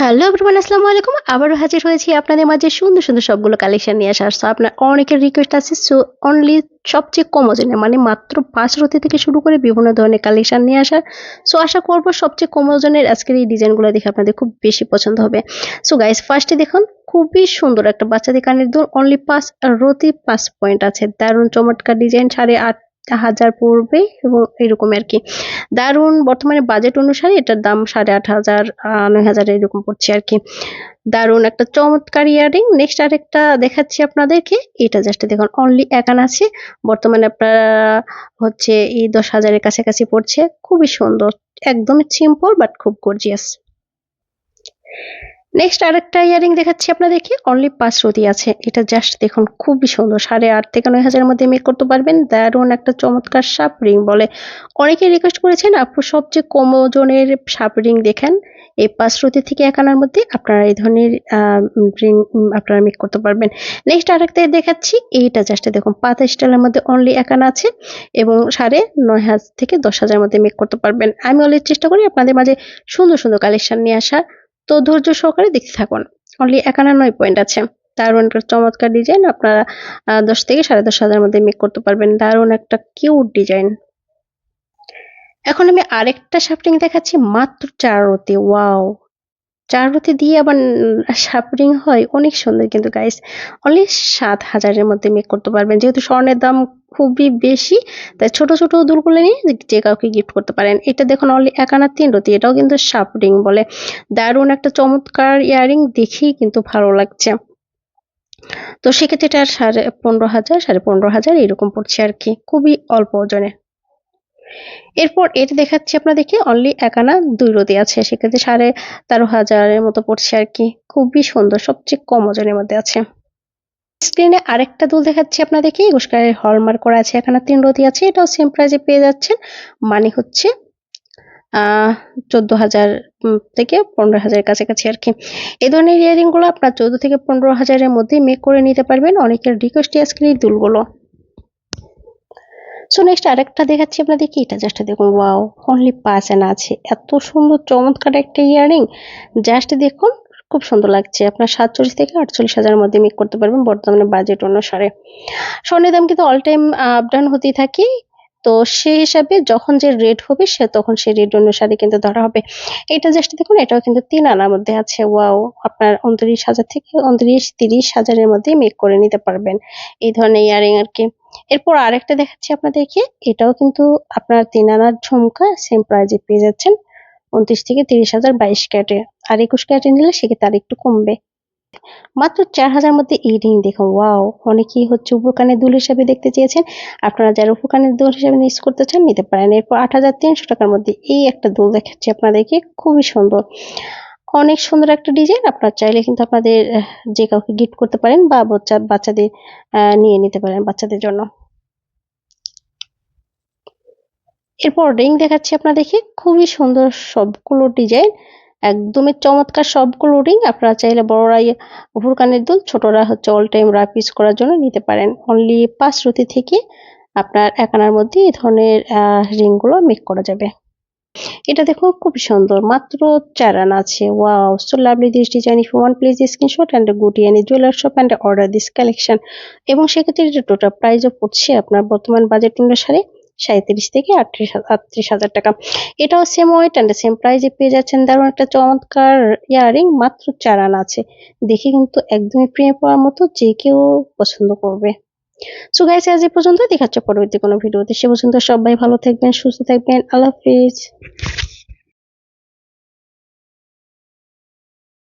Hello everyone আসসালামু আলাইকুম। আবারও হাজির হয়েছি আপনাদের মাঝে সুন্দর সুন্দর সবগুলো কালেকশন নিয়ে আসার। সো আপনার অনেকের রিকোয়েস্ট আছে সো অনলি সবচেয়ে কম ওজনে মানে মাত্র পাঁচ রতি থেকে শুরু করে বিভিন্ন ধরনের কালেকশন নিয়ে আসার। সো আশা করব সবচেয়ে কম ওজনের আজকের এই ডিজাইনগুলো দেখে আপনাদের খুব বেশি পছন্দ হবে। সো গাইস ফার্স্টে দেখুন, খুবই সুন্দর একটা বাচ্চাদের কানের দূর অনলি পাঁচ রতি পাঁচ পয়েন্ট আছে। দারুণ চমৎকার ডিজাইন সাড়ে আট হাজার পড়বে এবং এরকম আর কি। দারুণ, বর্তমানে বাজেট অনুসারে এটার দাম সাড়ে আট হাজার নয় হাজার এরকম পড়ছে আর কি। দারুণ, একটা চমৎকার ইয়ারিং। নেক্সট আরেকটা দেখাচ্ছি আপনাদেরকে। এটা জাস্ট দেখুন অনলি একান আছে। বর্তমানে আপনারা হচ্ছে এই দশ হাজারের কাছাকাছি পড়ছে। খুবই সুন্দর, একদমই সিম্পল বাট খুব গর্জিয়াস নেক্সট আরেকটা ইয়ারিং দেখাচ্ছি আপনাদেরকে। অনলি পাঁচ রতি আছে। এটা জাস্ট দেখুন, খুবই সুন্দর। সাড়ে আট থেকে নয় হাজারের মধ্যে মেক করতে পারবেন। দারুণ একটা চমৎকার সাপ রিং বলে অনেকে রিকোয়েস্ট করেছেন, আপু, সবচেয়ে কম ওজনের সাপ রিং দেখেন। এই পাঁচ রতি থেকে এক আনার মধ্যে আপনারা এই ধরনের রিং আপনারা মেক করতে পারবেন। নেক্সট আরেকটা দেখাচ্ছি। এইটা জাস্ট দেখুন, পাতা স্টাইলের মধ্যে অনলি এক আনা আছে এবং সাড়ে নয় হাজার থেকে দশ হাজারের মধ্যে মেক করতে পারবেন। আমি অলরেডি চেষ্টা করি আপনাদের মাঝে সুন্দর সুন্দর কালেকশন নিয়ে আসা তো ধৈর্য সহকারে দেখতে থাকুন। অনলি একানব্বই পয়েন্ট আছে। দারুণ একটা চমৎকার ডিজাইন আপনারা দশ থেকে সাড়ে দশ হাজারের মধ্যে মেক করতে পারবেন। দারুণ একটা কিউট ডিজাইন এখন আমি আরেকটা শাফটিং দেখাচ্ছি, মাত্র চার রতি। ওয়াও চার রতি দিয়ে আবার শাফটিং হয়, অনেক সুন্দর কিন্তু গাইস অনলি সাত হাজারের মধ্যে মেক করতে পারবেন। যেহেতু স্বর্ণের দাম খুবই বেশি, তাই ছোট ছোট দুলগুলো নিয়ে যে কাউকে গিফট করতে পারেন। এটা দেখুন অনলি এক আনা তিন রতি, এটাও কিন্তু শার্প বলে। দারুণ একটা চমৎকার ইয়ারিং দেখেই কিন্তু ভালো লাগছে। তো সেক্ষেত্রে এটা সাড়ে পনেরো হাজার, সাড়ে পনেরো হাজার এরকম পড়ছে আর কি। খুবই অল্প ওজনে এরপর এটা দেখাচ্ছি আপনাদেরকে অনলি একানা দুই রতি আছে, সেক্ষেত্রে সাড়ে তেরো হাজারের মতো পড়ছে আর কি। খুবই সুন্দর, সবচেয়ে কম ওজনের মধ্যে আছে। স্ক্রিনে আরেকটা দুল দেখাচ্ছি আপনাদেরকে ঘুষকারের হলমার্ক করা আছে এখানে তিন রতি আছে, এটাও সেম প্রাইজে পেয়ে যাচ্ছেন। মানে হচ্ছে চোদ্দ হাজার থেকে পনেরো হাজারের কাছাকাছি আর কি। এই ধরনের ইয়ারিংগুলো আপনার চোদ্দ থেকে পনেরো হাজারের মধ্যে মেক করে নিতে পারবেন। অনেকের রিকোয়েস্টে আজকের এই দুলগুলো। সো নেক্সট আরেকটা দেখাচ্ছি আপনাদেরকে। এটা জাস্ট দেখুন ওয়াও অনলি পাঁচ আনা আছে। এত সুন্দর, চমৎকার একটা ইয়ারিং জাস্ট দেখুন, খুব সুন্দর লাগছে। আপনার সাতচল্লিশ থেকে আটচল্লিশ হাজারের মধ্যে মেক করতে পারবেন বর্তমানে বাজেট অনুসারে। স্বর্ণের দাম কিন্তু অল টাইম আপ ডাউন হতেই থাকে। তো সেই হিসাবে যখন যে রেট হবে, সে তখন সেই রেট অনুসারে কিন্তু ধরা হবে। এটা জাস্ট দেখুন, এটাও কিন্তু তিন আনার মধ্যে আছে। ওয়াও আপনার উনত্রিশ হাজার থেকে উনত্রিশ, তিরিশ হাজারের মধ্যে মেক করে নিতে পারবেন। এই ধরনের ইয়ারিং আর কি। এরপর আরেকটা দেখাচ্ছি আপনাদেরকে। এটাও কিন্তু আপনার তিন আনার ঝুমকা সেম প্রাইজে পেয়ে যাচ্ছেন উনত্রিশ থেকে তিরিশ হাজার বাইশ ক্যাটে আর একুশ ক্যাটে নিলে সেক্ষেত্রে আর একটু কমবে। মাত্র চার হাজার মধ্যে এই রিং দেখুন ওয়াও অনেকেই হচ্ছে উপকানের দুল হিসাবে দেখতে চেয়েছেন। আপনারা যারা উপকানের দুল হিসাবে ইউজ করতে চান, নিতে পারেন। এরপর আট হাজার তিনশো টাকার মধ্যে এই একটা দুল দেখাচ্ছি আপনাদেরকে, খুবই সুন্দর। অনেক সুন্দর একটা ডিজাইন আপনারা চাইলে কিন্তু আপনাদের যে কাউকে গিফট করতে পারেন বা বাচ্চা, বাচ্চাদের নিয়ে নিতে পারেন বাচ্চাদের জন্য। এরপর রিং দেখাচ্ছি আপনাদেরকে, খুবই সুন্দর সবগুলো ডিজাইন একদমই চমৎকার সবগুলো রিং আপনারা চাইলে বড়রা ভুর কানের দুল, ছোটরা হচ্ছে অল টাইম রাফ ইউজ করার জন্য নিতে পারেন। অনলি পাঁচ রুতি থেকে আপনার একানার মধ্যে এই ধরনের রিংগুলো মেক করা যাবে। এটা দেখুন খুব সুন্দর। মাত্র চার আনা আছে। Wow so lovely this design if one please screenshot and go to any jeweller shop and order this collection এবং সেক্ষেত্রে টোটাল প্রাইসও পড়ছে আপনার বর্তমান বাজেট অনুসারে সাঁত্রিশ থেকে আটত্রিশ আটত্রিশ হাজার টাকা। এটাও সেম ওয়েট অ্যান্ড সেম প্রাইজে পেয়ে যাচ্ছেন। দারুণ একটা চমৎকার ইয়ারিং মাত্র চার আছে। দেখে কিন্তু একদমই প্রেমে পাওয়ার মতো যে কেউ পছন্দ করবে। সো গাইস আজ এই পর্যন্ত দেখাচ্ছে পরবর্তী কোনো ভিডিওতে। সে পর্যন্ত সবাই ভালো থাকবেন, সুস্থ থাকবেন। আল্লাহ হাফিজ।